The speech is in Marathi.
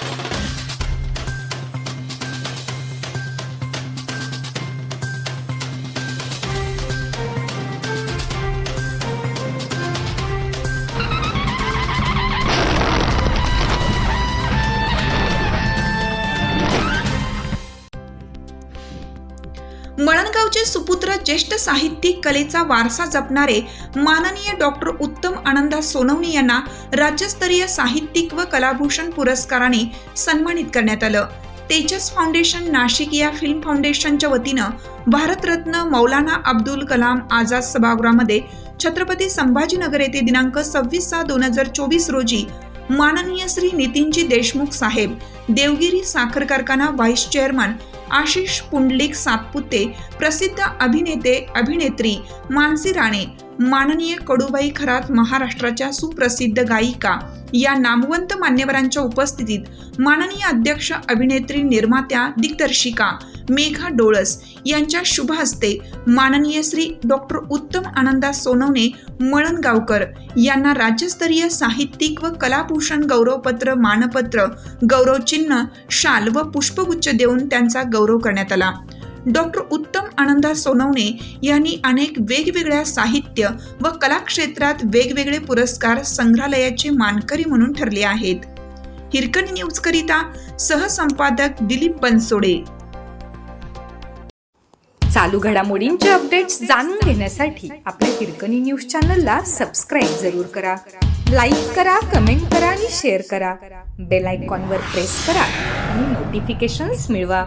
Thank you. मळणगावचे सुपुत्र ज्येष्ठ साहित्यिक कलेचा वारसा जपणारे माननीय डॉक्टर उत्तम आनंदा सोनवणी यांना राज्यस्तरीय साहित्यिक व कलाभूषण पुरस्काराने सन्मानित करण्यात आलं. तेजस फाउंडेशन नाशिक या फिल्म फाउंडेशनच्या वतीनं भारतरत्न मौलाना अब्दुल कलाम आझाद सभागृहामध्ये छत्रपती संभाजीनगर येथे दिनांक सव्वीस सहा दोन हजार चोवीस रोजी माननीय श्री नितीनजी देशमुख साहेब देवगिरी साखर कारखाना व्हाईस चेअरमन आशिष पुंडलिक सातपुते प्रसिद्ध अभिनेते अभिनेत्री मानसी राणे माननीय कडूबाई खरात महाराष्ट्राच्या सुप्रसिद्ध गायिका या नामवंत मान्यवरांच्या उपस्थितीत माननीय अध्यक्ष अभिनेत्री निर्मात्या दिग्दर्शिका मेघा डोळस यांच्या शुभ हस्ते माननीय श्री डॉक्टर उत्तम आनंदा सोनवणे मळणगावकर यांना राज्यस्तरीय साहित्यिक व कलाभूषण गौरवपत्र मानपत्र गौरवचिन्ह शाल व पुष्पगुच्छ देऊन त्यांचा गौरव करण्यात आला. डॉक्टर उत्तम आनंदा सोनवणे यांनी अनेक वेगवेगळ्या साहित्य व कला क्षेत्रात वेगवेगळे पुरस्कार संग्रहालयाचे मानकरी म्हणून ठरले आहेत. हिरकणी न्यूजकरिता सहसंपादक दिलीप बनसोडे. चालू घडामोडींचे अपडेट्स जाणून घेण्यासाठी आपल्या हिरकणी न्यूज चॅनलला सबस्क्राईब जरूर करा. लाईक करा कमेंट करा आणि शेअर करा. बेल आयकॉनवर प्रेस करा आणि नोटिफिकेशन्स मिळवा.